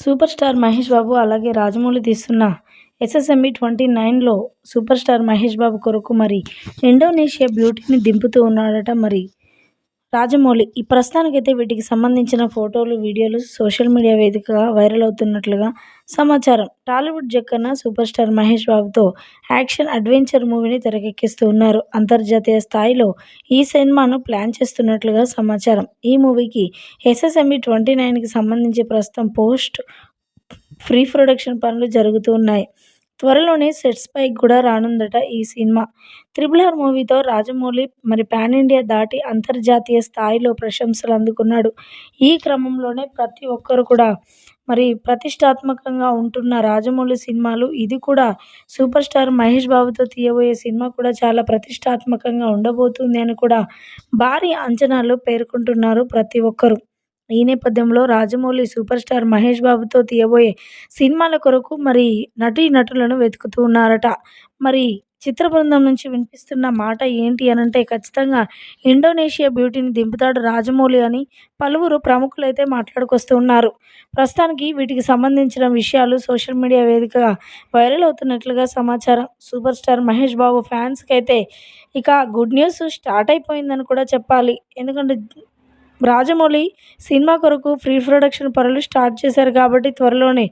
Super star Mahesh బాబు అలాగే రాజమౌళి తీస్తున్న SSMB twenty నైన్లో సూపర్ స్టార్ మహేష్ బాబు కొరకు మరి ఇండోనేషియా బ్యూటీని దింపుతూ ఉన్నాడట మరి. రాజమౌళి ఈ ప్రస్తుతానికైతే వీటికి సంబంధించిన ఫోటోలు వీడియోలు సోషల్ మీడియా వేదికగా వైరల్ అవుతున్నట్లుగా సమాచారం. Tollywood Jakkanna super star Mahesh బాబుతో యాక్షన్ అడ్వెంచర్ మూవీని తెరకెక్కిస్తూ ఉన్నారు. అంతర్జాతీయ స్థాయిలో ఈ సినిమాను ప్లాన్ చేస్తున్నట్లుగా సమాచారం. ఈ మూవీకి ఎస్ఎస్ఎంఈ ట్వంటీ నైన్కి సంబంధించి ప్రస్తుతం పోస్ట్ ప్రీ ప్రొడక్షన్ పనులు జరుగుతూ ఉన్నాయి. త్వరలోనే సెట్స్ పైకి కూడా రానుందట ఈ సినిమా. త్రిబుల్ ఆర్ మూవీతో రాజమౌళి మరి పాన్ ఇండియా దాటి అంతర్జాతీయ స్థాయిలో ప్రశంసలు అందుకున్నాడు. ఈ క్రమంలోనే ప్రతి ఒక్కరు కూడా మరి ప్రతిష్టాత్మకంగా ఉంటున్న రాజమౌళి సినిమాలు ఇది కూడా సూపర్ స్టార్ మహేష్ బాబుతో తీయబోయే సినిమా కూడా చాలా ప్రతిష్టాత్మకంగా ఉండబోతుంది అని కూడా భారీ అంచనాలు పేర్కొంటున్నారు ప్రతి ఒక్కరు. ఈ నేపథ్యంలో రాజమౌళి సూపర్ స్టార్ మహేష్ బాబుతో తీయబోయే సినిమాల కొరకు మరి నటీ నటులను వెతుకుతూ ఉన్నారట. మరి చిత్ర బృందం నుంచి వినిపిస్తున్న మాట ఏంటి అని అంటే ఖచ్చితంగా ఇండోనేషియా బ్యూటీని దింపుతాడు రాజమౌళి అని పలువురు ప్రముఖులు అయితే మాట్లాడుకొస్తూ ఉన్నారు ప్రస్తుతానికి వీటికి సంబంధించిన విషయాలు సోషల్ మీడియా వేదికగా వైరల్ అవుతున్నట్లుగా సమాచారం. సూపర్ స్టార్ మహేష్ బాబు ఫ్యాన్స్కి అయితే ఇక గుడ్ న్యూస్ స్టార్ట్ అయిపోయిందని కూడా చెప్పాలి. ఎందుకంటే రాజమౌళి సినిమా కొరకు ప్రీ ప్రొడక్షన్ పనులు స్టార్ట్ చేశారు కాబట్టి త్వరలోనే